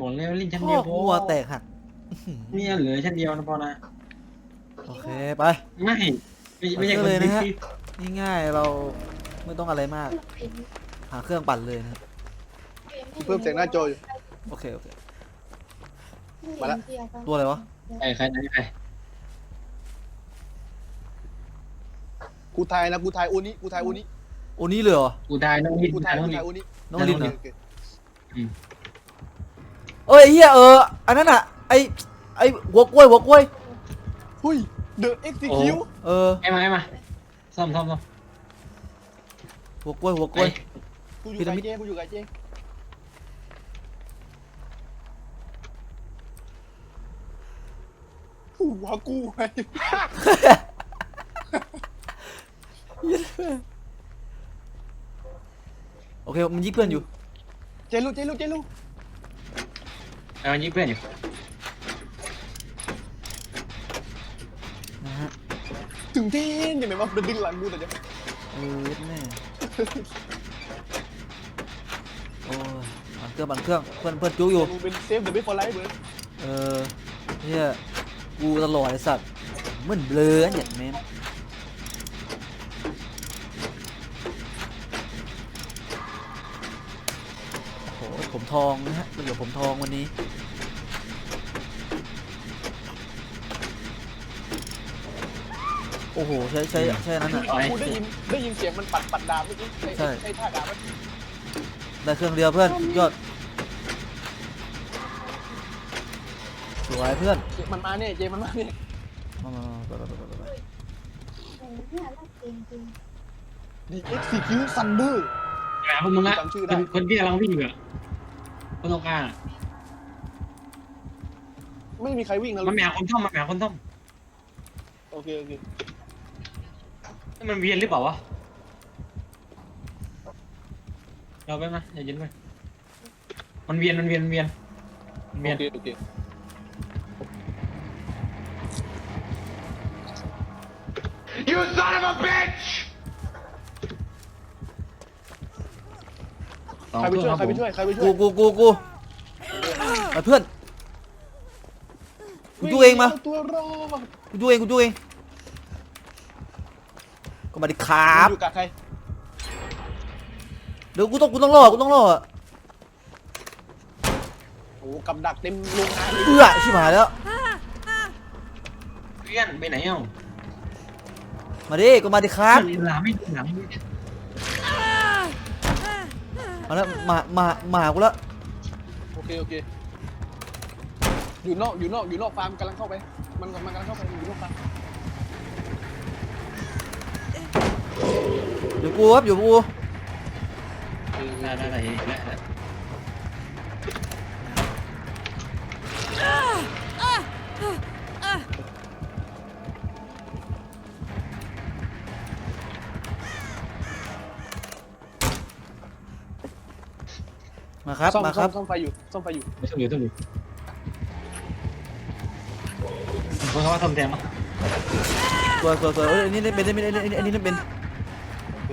บอกแล้วลิ้นชั้นพ่เดีอยวพวัวแตกหักเนี่ยเหลือชั้นเดียวนะพอนะโอเคไป ไม่ไม่ไม่ใช่ไปคนเลยนะฮะที่ง่ายๆเราไม่ต้องอะไรมาก หาเครื่องปั่นเลยนะครับเพิ่มเสียงหน้าจออยู่ โอเคโอเค มาละ ตัวอะไรวะ ใครใครไหนใครกูทายนะกูทายโอนี้กูทายโอนี้โอ้นี่เลยเหรอ กูได้น้องลิ้นกูกูทาได้ยน้องกูลิ้ทายนโอนี้น้องลินเหรอ โอเคเอ้ยเฮียเอออันนั้นอะไอไอหัวกล้วยหัวกล้วยหุ้ยเดอะเอ็กซิคิวเออไอ้มาไอ้มาซ่อมซ่อมซ่อมหัวกล้วยหัวกไอ้ล้วย กูอยู่กับเจกูอยู่กับเจหัวกูไงโอเคมันยิงเพื่อนอยู่ เจลูเจลูเจลู เอายิงเพื่อนอยู่นะฮะถึงเทนยังไงวะมันดึงหลังกูแต่จะเออแน่โอ้ยบันเครื่องบันเครื่องเพื่อนเพื่อนจุกอยู่ มึงเป็นเซฟเดอะเบสฟอร์ไลฟ์เบิร์ดเออเฮียกูตลอดไอ้สัตว์เหมือนเบลอเนี่ยแม่งโอ้โหผมทองนะฮะเป็นเหลือผมทองวันนี้ โอ้โหใช้ใช้ใช้อันนั้นอะ กูได้ยินได้ยินเสียงมันปัดปัดดาบเมื่อกี้ใช่ ใช่ท่าดาบมันได้เครื่องเดียวเพื่อนยอดสวยเพื่อนมันมาเนี่ยเจมันมาเนี่ยมามามาไปไปไปไปไปดีเอ็กซิคิวซันเดอร์ หาพวกมึงละจำชื่อได้ คนคนที่กำลังวิ่งอยู่อะคนตรงกลางอะไม่มีใครวิ่งนะมันแหมคนท่อมมันแหมคนท่อมโอเคโอเค มันเวียนหรือเปล่าวะเราไปมาอย่าเย็นไปมันเวียนมันเวียนมันเวียนมันเวียนโอเคโอเคสองใครไปเครื่ช่อวยงใครไปช่วยใครไปช่กูวยกูกูกูมาเพื่อนกูดูเองมาาตัวรอดกูดูเองกูดูเอง ก็มาดิครับอยู่กับใครเดี๋ยวกูต้องกูต้องรอกูต้องรออะโอ้กับดักเต็มโรงงานเลยเอื้อชิบหายแล้วเวียนไปไหนเอ้ามาดิก็มาดิครับหลังไม่หลังมาแล้วมามามาหากูแล้วโอเคโอเคอยู่นอกอยู่นอกอยู่นอกฟาร์มกำลังเข้าไป มันมันกำลังเข้าไปอยู่นอกฟาร์ม เดี๋ยวกูครับเดี๋ยวกูได้ได้ได้ได้ได้มาครับซ่อมมาคซ่อรัมบซ่อมไฟอยู่ซ่อมไฟอยู่ไม่ต้องอยู่ต้องอยู่คนเขาว่าทำแทนมั้งสวยสวยสวยเอ้ยอันนี้เล่นเป็นเล่นเป็นอันนี้อันนี้เล่นเป็นโ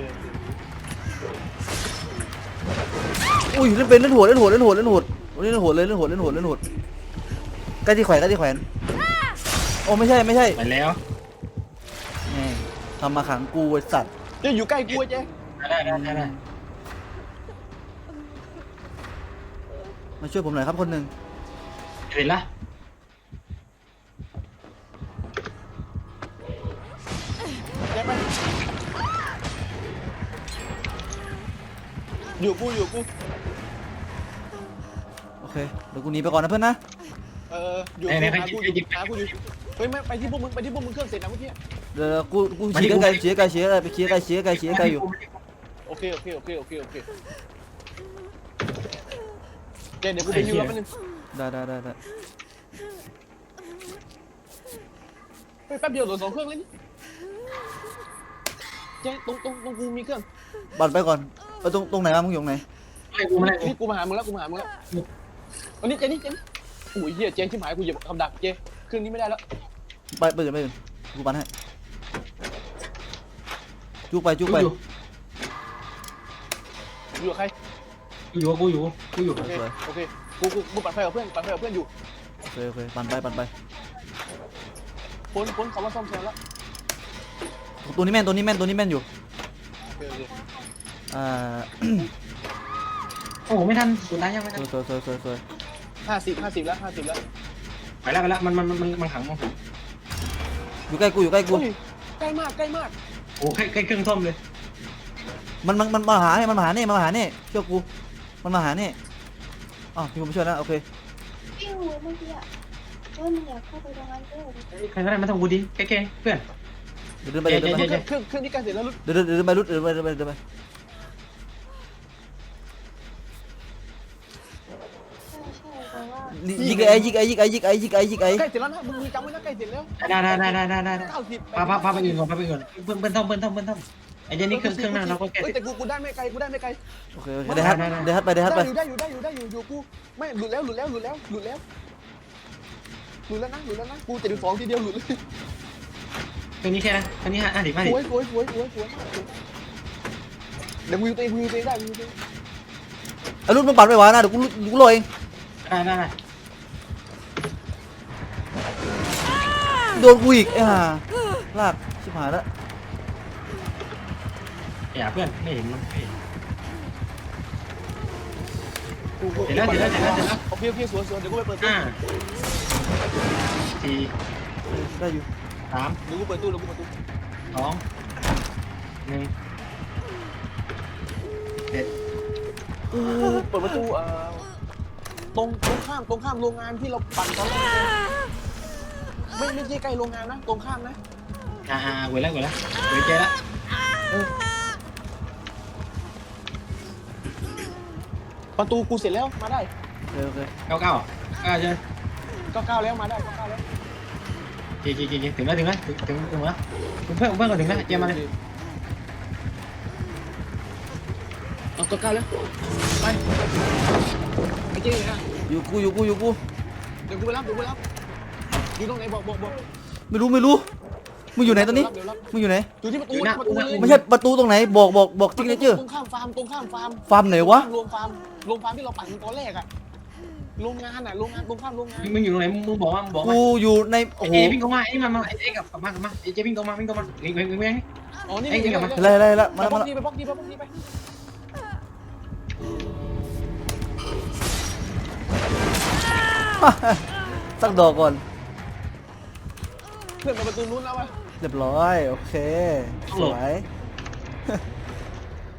อเคโอเคอุ้ยเล่นเป็นเล่นโหดเล่นโหดเล่นโหดเล่นโหดเล่นโหดเลยเล่นโหดเล่นโหดเล่นโหดใกล้ที่แขวนใกล้ที่แขวนโอ้ไม่ใช่ไม่ใช่ไปแล้วแม่งทำมาขังกูไอ้สัตว์เจ๊อยู่ใกล้กูไอ้เจ๊ได้ได้ได้ได้มาช่วยผมหน่อยครับคนหนึ่งเห็นละ อยู่กูอยู่กูโอเคเดี๋ยวกูหนีไปก่อนนะเพื่อนนะเอออยู่กูหากูอยู่หากูอยู่เฮ้ยไม่ไปที่พวกมึงไปที่พวกมึงเครื่องเสร็จนะเมื่อกี้เดี๋ยวกูกูชี้ไกลๆชี้ไกลๆชี้ไกลๆไปชี้ไกลๆชี้ไกลๆชี้ไกลๆอยู่โอเคโอเคโอเคโอเคโอเคเจ๊เดี๋ยวกูไปฮิวแล้วแป๊บนึงได้ได้ได้ได้เฮ้ยแป๊บเดียวเหลือสองเครื่องเลยนี่เจ๊ตรงตรงตรงกูมีเครื่อง บัตรไปก่อน เออตรงตรงไหนวะมึงอยู่ตรงไหนไม่กูไม่ได้กูนี่กูมาหามึงแล้วกูมาหามึงแล้วอันนี้เจ๊นี่เจ๊นี่โอ้ยเหี้ยเจ๊ชิบหายกูเหยียบคำดักเจ๊เครื่องนี้ไม่ได้แล้วไปไปอื่นไปอื่นกูปันให้จุกไปจุกไปอยู่อยู่กับใครกูอยู่กูอยู่กูอยู่โอเคโอเคกูกูกูปัดไฟกับเพื่อนปัดไฟกับเพื่อนอยู่โอเคโอเคปั่นไปปั่นไปพ้นพ้นคำว่าซ่อมแซมแล้วตัวนี้แม่นตัวนี้แม่นตัวนี้แม่นอยู่โอเคโอเค อ่า โอ้โหไม่ทันสุดท้ายยังไม่สทันวยสวยสวยสวยสวยห้าสิบห้าสิบแล้วห้าสิบแล้วไปแล้วไปแล้วมันมันมันมันขังมันขังอยู่ใกล้กูอยู่ใกล้กูเฮ้ยใกล้มากใกล้มากโอ้ใกล้ใกล้เครื่องท่อมเลยมันมันมันมาหาเนี่ยมันมาหาเนี่ยมันมาหาเนี่ยเชื่อกู มันมาหาเนี่ยอ๋อพี่ผมไม่ช่วยแล้วโอเคพี่รู้เมื่อกี้อะว่ามันอยากเข้าไปตรงนั้นด้วยใครก็ได้มาทำกูดิใกล้ๆเพื่อน เดี๋ยวเดินไปเดี๋ยวเดินไปเจ๊เครื่องเครื่องที่ใกล้เสร็จแล้วลุดเดี๋ยวเดินเดินไปรุดเดินไปเดินไปเดินไป ใช่ใช่แต่ว่า ยิงไอ้ยิงไอ้ยิงไอ้ยิงไอ้ยิงไอ้ยิงไอ้ใกล้เสร็จแล้วนะมึงมึงจำไว้นะใกล้เสร็จแล้วได้ได้ได้ได้ได้ได้ได้เก้าสิบพาพาพาไปอื่นก่อนพาไปอื่นเพื่อนเพื่อนท่อมเพื่อนท่อมเพื่อนท่อมไอ้เจนี่เครื่องเครื่องหน้าเราก็แก้เฮ้ยแต่กูกูได้ไม่ไกลกูได้ไม่ไกลโอเคโอเคเดี๋ยวฮัทได้ได้เดี๋ยวฮัทไปเดี๋ยวฮัทไปได้อยู่ได้อยู่ได้อยู่ได้อยู่อยู่กูไม่หลุดแล้วหลุดแล้วหลุดแล้วหลุดแล้วหลุดแล้วนะหลุดแล้วนะกูเจ็ดสิบสองทีเดียวหลุดเลยเครื่องนี้แค่นะเครื่องนี้ห้าห้าสิบห้าสสิบวยสวยสวยสวยสวยมากสวยเดี๋ยวกูอยู่ตัวเองกูอยู่ตัวเองได้กูอยู่ตัวเองไอ้รุ่นมันปั่นไปหวานะเดี๋ยวกูกูลอยเองได้ได้ได้ โดนกูอีกไอ้ห่าลากชิบหายแล้วอย่าเพื่อนไม่เห็นมันไม่เห็นกูกูเสร็จแล้วเสร็จแล้วเสร็จแล้วเสร็จแล้วโอเคโอเคสวยสวยเดี๋ยวกูไปเปิดตู้ห้าสี่ได้อยู่สามเดี๋ยวกูเปิดตู้เดี๋ยวกูเปิดตู้สองหนึ่งเจ็ดกูเปิดประตูเอ่อตรงตรงข้ามตรงข้ามโรงงานที่เราปั่นตอนแรก ไม่ไม่ใช่ใกล้โรงงานนะ ตรงข้ามนะอ่าอ่าเว้ยแล้วเว้ยแล้วเว้ยเจแล้วประตูกูเสร็จแล้วมาได้โอเคโอเคเก้าเก้าเก้าเจอก็ก้าวแล้วมาได้ก็ก้าวแล้วเจเจเจเจถึงแล้วถึงแล้วถึงถึงถึงแล้วเพื่อนเพื่อนก็ถึงแล้วเจมาเลยเอาก็ก้าวแล้วไปไอ้เจ๊นะอยู่กูอยู่กูอยู่กูเดี๋ยวกูไปรับเดี๋ยวกูไปรับ อยู่ตรงไหนบอกบอกบอกไม่รู้ไม่รู้มึงอยู่ไหนตอนนี้เดี๋ยวรับมึงอยู่ไหนอยู่ที่ประตูที่ประตูเลยไม่ใช่ประตูตรงไหนบอกบอกบอกติ๊กเนเจอร์ตรงข้ามฟาร์มตรงข้ามฟาร์มฟาร์มไหนวะโรงฟาร์มโรงฟาร์มที่เราปั่นตอนแรกอะโรงงานอะโรงงานตรงข้ามโรงงานมึงอยู่ตรงไหนมึงบอกว่ามึงบอกว่ากูอยู่ในโอ้โหเจวิ่งเข้ามาไอ้มามาไอ้กับมากลับมาเจวิ่งเข้ามาวิ่งเข้ามาวิ่งวิ่งวิ่งวิ่งอ๋อนี่เอ้ยนี่เดี๋ยวมาอะไรอะไรละไปมาแล้วบล็มาอกแล้วนี่ไปบล็อกนี่ไปบล็อกนี่ไปสักดอกก่อน เพื่อนไปประตูนู้นแล้ววะเรียบร้อย โอเค สวย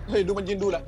เฮ้ยดูมันยืนดูแหละ